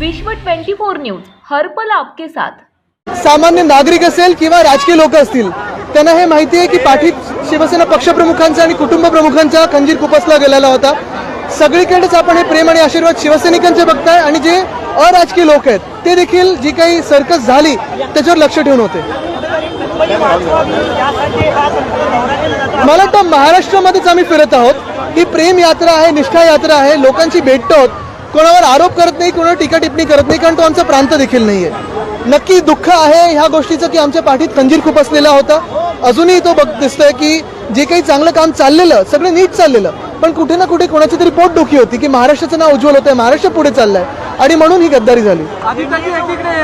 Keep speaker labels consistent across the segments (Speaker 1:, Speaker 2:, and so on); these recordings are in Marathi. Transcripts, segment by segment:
Speaker 1: विश्व 24 न्यूज हर्पल आपके साथ.
Speaker 2: सामान्य नागरिक असेल किंवा राजकीय लोक असतील त्यांना हे माहिती आहे की पाठीत शिवसेना पक्षप्रमुखांचा आणि कुटुंब प्रमुखांचा खंजीर खुपसला गेलेला होता. सगळीकडेच आपण हे प्रेम आणि आशीर्वाद शिवसैनिकांचे बघताय आणि जे अराजकीय लोक आहेत ते देखील जी काही सर्कस झाली त्याच्यावर लक्ष ठेवून होते. मला वाटतं महाराष्ट्रामध्येच आम्ही फिरत आहोत. ही प्रेम यात्रा आहे निष्ठा यात्रा आहे लोकांची भेटतो आहोत कोणावर आरोप करत नाही कोणावर टीका टिप्पणी करत नाही कारण तो आमचा प्रांत देखील नाहीये. नक्की दुःख आहे ह्या गोष्टीचं की आमच्या पाठीत खंजीर खूप असलेला होता. अजूनही तो बघ दिसतोय की जे काही चांगलं काम चाललेलं सगळं नीट चाललेलं पण कुठे ना कुठे कोणाची तरी पोटदुखी होती की महाराष्ट्राचं नाव उज्ज्वल होतंय महाराष्ट्र पुढे चाललंय. आणि म्हणून ही गद्दारी झाली.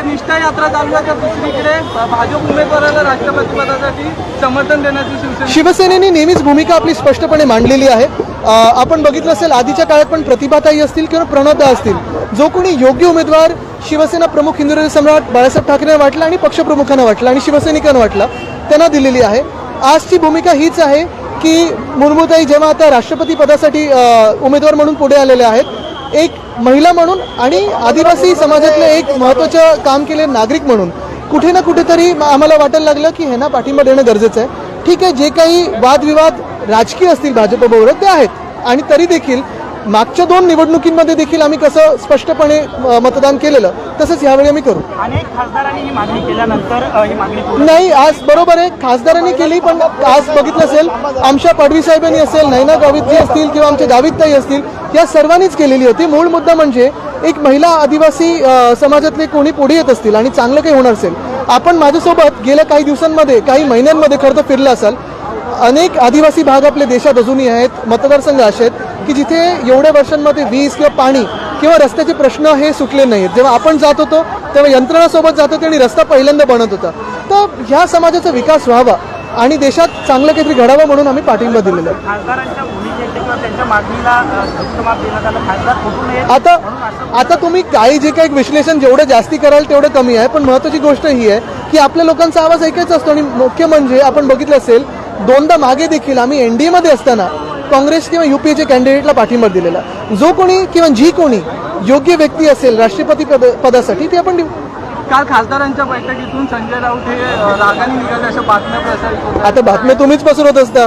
Speaker 3: निष्ठा यात्रा आहे दुसरीकडे भाजप उमेदवाराला राष्ट्रपती पदासाठी समर्थन देण्याची शिवसेना
Speaker 2: शिवसेनेने नेहमीच भूमिका आपली स्पष्टपणे मांडलेली आहे. आपण बघितलं असेल आधीच्या काळात पण प्रतिभाताई असतील किंवा प्रणवदा असतील जो कोणी योग्य उमेदवार शिवसेना प्रमुख हिंदुराज सम्राट बाळासाहेब ठाकरेंना वाटला आणि पक्षप्रमुखांना वाटला आणि शिवसैनिकांना वाटला त्यांना दिलेली आहे. आजची भूमिका हीच आहे की मुर्मूताई जेव्हा आता राष्ट्रपती पदासाठी उमेदवार म्हणून पुढे आलेले आहेत एक महिला म्हणून आणि आदिवासी समाजातलं एक महत्त्वाचं काम केले नागरिक म्हणून कुठे ना कुठेतरी आम्हाला वाटायला लागलं की ह्यांना पाठिंबा देणं गरजेचं आहे. ठीक आहे जे काही वादविवाद राजकीय असतील भाजपबरोबर ते आहेत. आणि तरी देखील मागच्या दोन निवडणुकींमध्ये देखील आम्ही कसं स्पष्टपणे मतदान केलेलं तसंच यावेळी आम्ही करू. नाही आज बरोबर आहे खासदारांनी केली पण आज बघितलं असेल आमच्या पडवी साहेबांनी असेल नैना गावितजी असतील किंवा आमचे गावितताई असतील या सर्वांनीच केलेली होती. मूळ मुद्दा म्हणजे एक महिला आदिवासी समाजातले कोणी पुढे येत असतील आणि चांगलं काही होणार असेल आपण माझ्यासोबत गेल्या काही दिवसांमध्ये काही महिन्यांमध्ये खरं तर फिरलं असाल. अनेक आदिवासी भाग आपल्या देशात अजूनही आहेत मतदारसंघ असे आहेत की जिथे एवढ्या वर्षांमध्ये वीज किंवा पाणी किंवा रस्त्याचे प्रश्न हे सुटले नाहीत. जेव्हा आपण जात होतो तेव्हा यंत्रणासोबत जात होते आणि रस्ता पहिल्यांदा बनत होता. तर ह्या समाजाचा विकास व्हावा आणि देशात चांगलं काहीतरी घडावं म्हणून आम्ही पाठिंबा दिलेला आहे. आता आता तुम्ही काही जे काही विश्लेषण जेवढं जास्ती कराल तेवढं कमी आहे पण महत्वाची गोष्ट ही आहे की आपल्या लोकांचा आवाज ऐकायचा असतो आणि मुख्य म्हणजे आपण बघितलं असेल दोनदा मागे देखील आम्ही एनडीए मध्ये असताना काँग्रेस किंवा युपीएच्या कॅन्डिडेटला पाठिंबा दिलेला जो कोणी किंवा जी कोणी योग्य व्यक्ती असेल राष्ट्रपती पद पदासाठी ते आपण देऊ.
Speaker 3: काल खासदारांच्या बैठकीतून संजय राऊत हे रागाने निघाले अशा बातम्या प्रसारित
Speaker 2: आता बातम्या तुम्हीच पसरवत असता.